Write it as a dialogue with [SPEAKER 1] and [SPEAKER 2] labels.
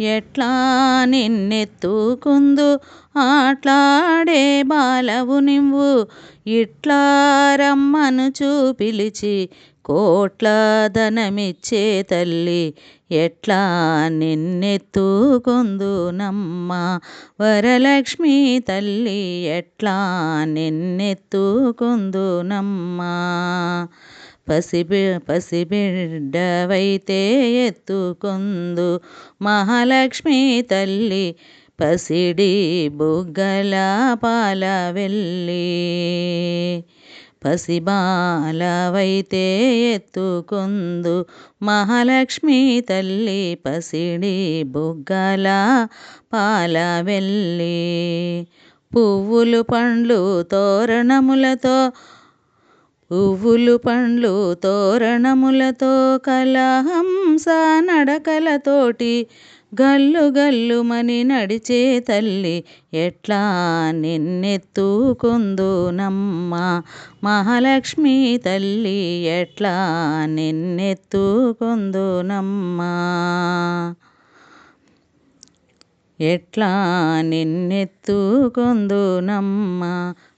[SPEAKER 1] ఎట్లా నిన్నెత్తుకుందు? ఆట్లాడే బాలవు నువ్వు. ఇట్లా రమ్మను చూపిలిచి కోట్ల ధనమిచ్చే తల్లి. ఎట్లా నిన్నెత్తుకొందునమ్మా వరలక్ష్మి తల్లి. ఎట్లా నిన్నెత్తుకొందునమ్మా పసిబి పసిబిడ్డవైతే ఎత్తుకొందు మహాలక్ష్మి తల్లి. పసిడి బుగ్గల పాల వెళ్ళి పసిబాలవైతే ఎత్తుకొందు మహాలక్ష్మి తల్లి. పసిడి బుగ్గల పాల వెళ్ళి పువ్వులు పండ్లు తోరణములతో పువ్వులు పండ్లు తోరణములతో కలహంస నడకలతోటి గల్లు గల్లుమని నడిచే తల్లి ఎట్లా నిన్నెత్తుకొందునమ్మా? మహాలక్ష్మి తల్లి ఎట్లా నిన్నెత్తుకొందునమ్మా? ఎట్లా నిన్నెత్తుకొందునమ్మా?